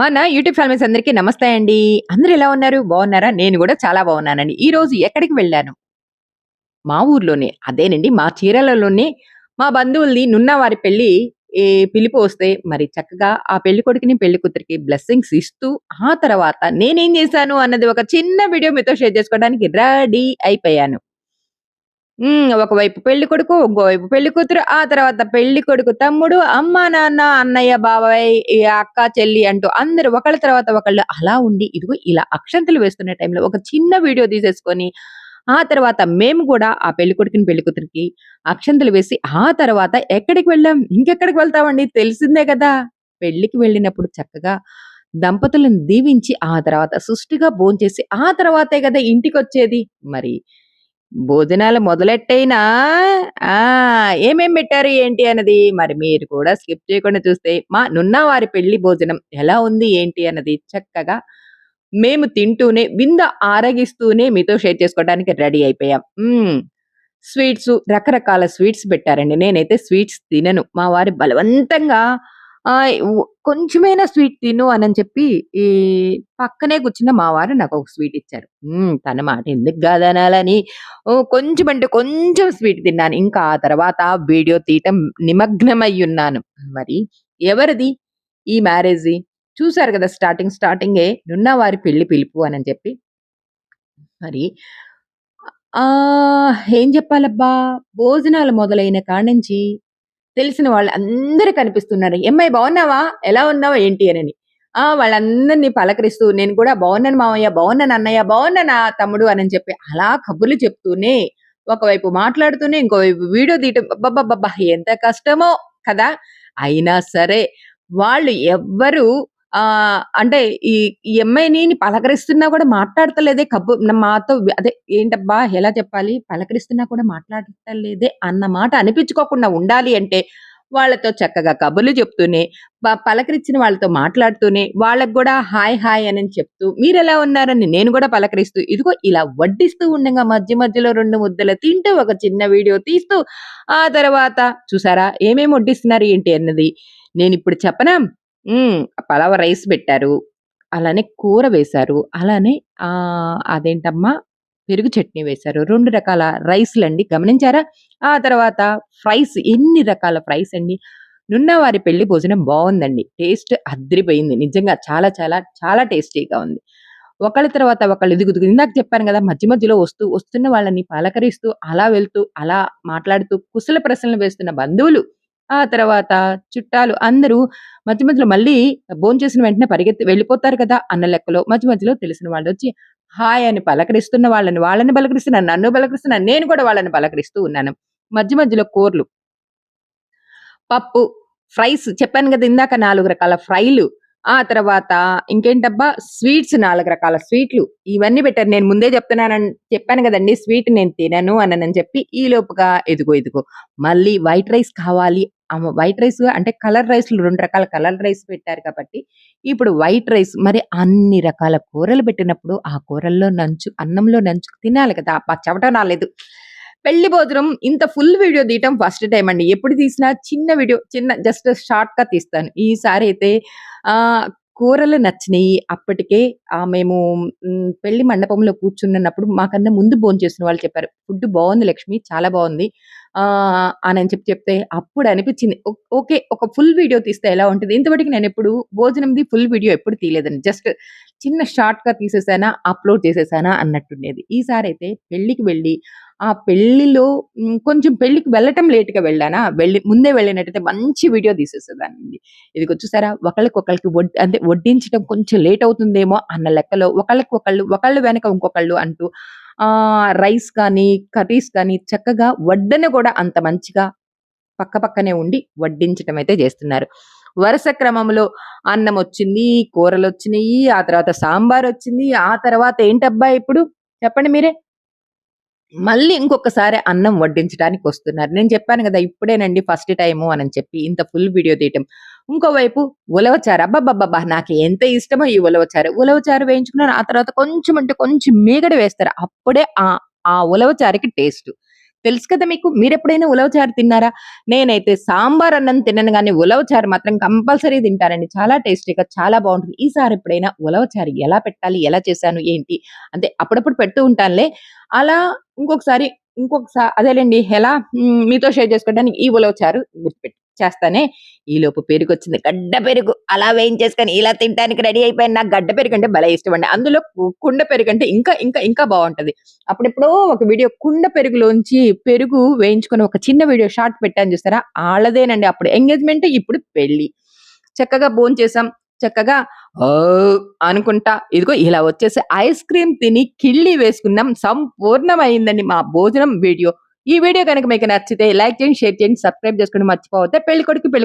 మన YouTube families అందరికీ నమస్తే అండి. అందరు ఎలా ఉన్నారు? బాగున్నారా? నేను కూడా చాలా బాగున్నానండి. ఈరోజు ఎక్కడికి వెళ్ళాను? మా ఊర్లోనే. అదేనండి మా చీరలలోనే మా బంధువుల్ని నున్న వారి పెళ్ళి ఈ పిలుపు వస్తే మరి చక్కగా ఆ పెళ్ళి కొడుకుని పెళ్ళి కూతురికి బ్లెస్సింగ్స్ ఇస్తూ, ఆ తర్వాత నేనేం చేశాను అన్నది ఒక చిన్న వీడియో మీతో షేర్ చేసుకోవడానికి రెడీ అయిపోయాను. హ్మ్. ఒకవైపు పెళ్ళికొడుకు, ఇంకోవైపు పెళ్ళికూతురు, ఆ తర్వాత పెళ్ళికొడుకు తమ్ముడు, అమ్మ, నాన్న, అన్నయ్య, బాబాయ్, ఈ అక్క, చెల్లి అంటూ అందరూ ఒకళ్ళ తర్వాత ఒకళ్ళు అలా ఉండి, ఇదిగో ఇలా అక్షంతలు వేస్తున్న టైంలో ఒక చిన్న వీడియో తీసేసుకొని, ఆ తర్వాత మేము గూడా ఆ పెళ్ళికొడుకుని, పెళ్ళికూతురికి అక్షంతలు వేసి, ఆ తర్వాత ఎక్కడికి వెళ్ళాం? ఇంకెక్కడికి వెళ్తామండి తెలిసిందే కదా పెళ్ళికి వెళ్ళినప్పుడు చక్కగా దంపతులను దీవించి, ఆ తర్వాత సుష్టిగా భోంచేసి, ఆ తర్వాతే గదా ఇంటికొచ్చేది. మరి భోజనాలు మొదలెట్టయినా ఆ! ఏమేం పెట్టారు ఏంటి అన్నది మరి మీరు కూడా స్కిప్ చేయకుండా చూస్తే మా నున్న వారి పెళ్ళి భోజనం ఎలా ఉంది ఏంటి అన్నది చక్కగా మేము తింటూనే వింద ఆరగిస్తూనే మీతో షేర్ చేసుకోవడానికి రెడీ అయిపోయాం. హ్మ్. స్వీట్సు రకరకాల స్వీట్స్ పెట్టారండి. నేనైతే స్వీట్స్ తినను. మా వారు బలవంతంగా ఆహ్, ఉ కొంచెమైనా స్వీట్ తిను అని చెప్పి ఈ పక్కనే కూర్చున్న మా వారు ఒక స్వీట్ ఇచ్చారు. తన మాట ఎందుకు కాదనాలని కొంచెం అంటే కొంచెం స్వీట్ తిన్నాను. ఇంకా ఆ తర్వాత వీడియో తీయటం నిమగ్నమై ఉన్నాను మరి ఎవరిది ఈ మ్యారేజ్ చూసారు కదా స్టార్టింగ్ స్టార్టింగే నున్న వారి పెళ్ళి పిలుపు అని చెప్పి. మరి ఏం చెప్పాలబ్బా! భోజనాలు మొదలైన కాడ్నించి తెలిసిన వాళ్ళందరూ కనిపిస్తున్నారు. "ఏమ్మాయి బాగున్నావా? ఎలా ఉన్నావా ఏంటి అని ఆ! వాళ్ళందరిని పలకరిస్తూ నేను కూడా బాగున్నాను మామయ్య బాగున్నాను అన్నయ్య, బాగున్నాను నా తమ్ముడు అని చెప్పి అలా కబుర్లు చెప్తూనే, ఒకవైపు మాట్లాడుతూనే, ఇంకోవైపు వీడియో తీయటం అబ్బబ్బబ్బబ్బా! ఎంత కష్టమో కదా! అయినా సరే వాళ్ళు ఎవ్వరు ఆ అంటే ఈ ఈ అమ్మాయిని పలకరిస్తున్నా కూడా మాట్లాడతలేదే కబ్బు మాతో అదే ఏంటబ్బా! ఎలా చెప్పాలి? పలకరిస్తున్నా కూడా మాట్లాడతలేదే అన్న మాట అనిపించుకోకుండా ఉండాలి అంటే, వాళ్ళతో చక్కగా కబుర్లు చెప్తూనే, పలకరించిన వాళ్ళతో మాట్లాడుతూనే, వాళ్ళకి కూడా హాయ్, హాయ్ అని చెప్తూ, మీరెలా ఉన్నారని నేను కూడా పలకరిస్తూ, ఇదిగో ఇలా వడ్డిస్తూ ఉండగా మధ్య మధ్యలో రెండు ముద్దలు తింటూ, ఒక చిన్న వీడియో తీస్తూ, ఆ తర్వాత చూసారా ఏమేమి వడ్డిస్తున్నారు ఏంటి అన్నది. నేను ఇప్పుడు చెప్పనా? హ్మ్. రైస్ పెట్టారు. అలానే కూర వేశారు. అలానే ఆహ్, అదేంటమ్మా పెరుగు చట్నీ వేశారు. 2 రకాల రైస్‌లండి గమనించారా? ఆ తర్వాత ఫ్రైస్ ఎన్ని రకాల ఫ్రైస్ అండి. నున్న వారి పెళ్ళి భోజనం బావుందండి. టేస్ట్ అద్దిరిపోయింది. నిజంగా చాలా చాలా చాలా టేస్టీగా ఉంది. ఒకళ్ళ తర్వాత ఒకళ్ళు ఇదిగో ఇందాక చెప్పాను గదా! మధ్య మధ్యలో వస్తూ, వస్తున్న వాళ్ళని పలకరిస్తూ, అలా వెళ్తూ, అలా మాట్లాడుతూ, కుశల ప్రశ్నలు వేస్తున్న బంధువులు, ఆ తర్వాత చుట్టాలు అందరూ మధ్య మధ్యలో మళ్ళీ భోంచేసిన వెంటనే పరిగెత్తి వెళ్ళిపోతారు కదా! అన్న లెక్కలో మధ్య మధ్యలో తెలిసిన వాళ్ళు వచ్చి హాయ్ అని పలకరిస్తున్న వాళ్ళని, వాళ్ళని పలకరిస్తున్నాను నన్ను పలకరిస్తున్నాను నేను కూడా వాళ్ళని పలకరిస్తూ ఉన్నాను. మధ్య మధ్యలో కూరలు. పప్పు, ఫ్రైస్ చెప్పాను కదా ఇందాక నాలుగు రకాల ఫ్రైలు. ఆ తర్వాత ఇంకేంటబ్బా! స్వీట్స్ నాలుగు రకాల స్వీట్లు. ఇవన్నీ పెట్టారు. నేను ముందే చెప్తున్నానని చెప్పాను కదండి స్వీట్ నేను తినను అననని చెప్పి, ఈలోపుగా ఎదుగో ఎదుగు మళ్ళీ వైట్ రైస్ కావాలి. వైట్ రైస్ అంటే కలర్ రైస్‌లు రెండు రకాల కలర్ రైస్ పెట్టారు కాబట్టి, ఇప్పుడు వైట్ రైస్ మరి అన్ని రకాల కూరలు పెట్టినప్పుడు, ఆ కూరల్లో నంచు అన్నంలో నంచుకు తినాలి కదా! ఆ చెమట రాలేదు. పెళ్ళి భోజనం ఇంత ఫుల్ వీడియో తీయటం ఫస్ట్ టైం అండి. ఎప్పుడు తీసినా చిన్న వీడియో చిన్న జస్ట్ షార్ట్‌గా తీస్తాను. ఈసారి అయితే కూరలు నచ్చినాయి అప్పటికే మేము పెళ్ళి మండపంలో కూర్చున్నప్పుడు మాకన్నా ముందు భోంచేసిన వాళ్ళు చెప్పారు. "ఫుడ్ బాగుంది లక్ష్మి. చాలా బాగుంది అని చెప్పి చెప్తే అప్పుడు అనిపించింది. ఓకే. ఒక ఫుల్ వీడియో తీస్తే ఎలా ఉంటది? ఇంతవరకు నేనెప్పుడు భోజనంది ఫుల్ వీడియో ఎప్పుడు తీయలేదని జస్ట్ చిన్న షార్ట్‌గా తీసేసానా, అప్‌లోడ్ చేసేసానా అన్నట్టుండేది. ఈసారైతే పెళ్ళికి వెళ్ళి, ఆ పెళ్ళిలో కొంచెం పెళ్ళికి వెళ్ళటం లేట్‌గా వెళ్ళానా, వెళ్ళి ముందే వెళ్ళినట్టయితే మంచి వీడియో తీసేసేదాన్నండి. ఇదిగో చూసారా? ఒకళ్ళకి వడ్ అంటే వడ్డించడం కొంచెం లేట్ అవుతుందేమో అన్న లెక్కలో ఒకళ్ళకి ఒకళ్ళు ఒకళ్ళు వెనక ఇంకొకళ్ళు అంటూ ఆ రైస్ కానీ, కర్రీస్ కానీ చక్కగా వడ్డన కూడా అంత మంచిగా పక్క పక్కనే ఉండి వడ్డించటం అయితే చేస్తున్నారు వరుస క్రమంలో కూరలు వచ్చినాయి ఆ తర్వాత సాంబార్ వచ్చింది ఆ తర్వాత ఏంటబ్బా ఇప్పుడు చెప్పండి మీరే? మళ్ళీ ఇంకొకసారి అన్నం వడ్డించడానికి వస్తున్నారు నేను చెప్పాను కదా ఇప్పుడేనండి ఫస్ట్ టైము అని చెప్పి ఇంత ఫుల్ వీడియో తీయటం. ఇంకోవైపు ఉలవచారు. అబ్బాబ్బాబ్బా నాకు ఎంత ఇష్టమో ఈ ఉలవచారు. ఉలవచారు వేయించుకున్నాను. ఆ తర్వాత కొంచెం అంటే కొంచెం మీగడ వేస్తారు. అప్పుడే ఆ ఆ ఉలవచారుకి టేస్ట్ తెలుసు కదా మీకు. మీరు ఎప్పుడైనా ఉలవచారు తిన్నారా? నేనైతే సాంబార్ అన్నం తినను కానీ ఉలవచారు మాత్రం కంపల్సరీ తింటానండి. చాలా టేస్టీగా చాలా బాగుంటుంది ఈసారి ఎప్పుడైనా ఉలవచారు ఎలా పెట్టాలి? ఎలా చేశాను? ఏంటి? అంటే అప్పుడప్పుడు పెడుతూ ఉంటానులే. అలా ఇంకొకసారి ఇంకొకసారి అదేలేండి ఎలా మీతో షేర్ చేసుకోవడానికి ఈ ఉలవచారు గుర్తుపెట్టు చేస్తానే. ఈలోపు పెరుగొచ్చింది. గడ్డ పెరుగు అలా వేయించేసుకొని ఇలా తింటానికి రెడీ అయిపోయాను. నాకు గడ్డ పెరుగు అంటే భలే ఇష్టం అండి అందులో కుండ పెరుగు అంటే ఇంకా ఇంకా ఇంకా బాగుంటది అప్పుడెప్పుడో ఒక వీడియో కుండ పెరుగులోంచి పెరుగు వేయించుకొని ఒక చిన్న వీడియో షార్ట్ పెట్టాను చూస్తారా ఆళ్ళదేనండి అప్పుడు ఎంగేజ్‌మెంట్, ఇప్పుడు పెళ్ళి. చక్కగా భోంచేసాం. చక్కగా అనుకుంటా ఇదిగో ఇలా వచ్చేసి ఐస్ క్రీమ్ తిని కిళ్ళి వేసుకున్నాం. సంపూర్ణమైందండి మా భోజనం వీడియో. ఈ వీడియో గనక మీకు నచ్చితే లైక్ చేయండి, షేర్ చేయండి, సబ్స్క్రైబ్ చేసుకోవడం మర్చిపోవద్దు. పెళ్ళికొడుకు, పెళ్ళి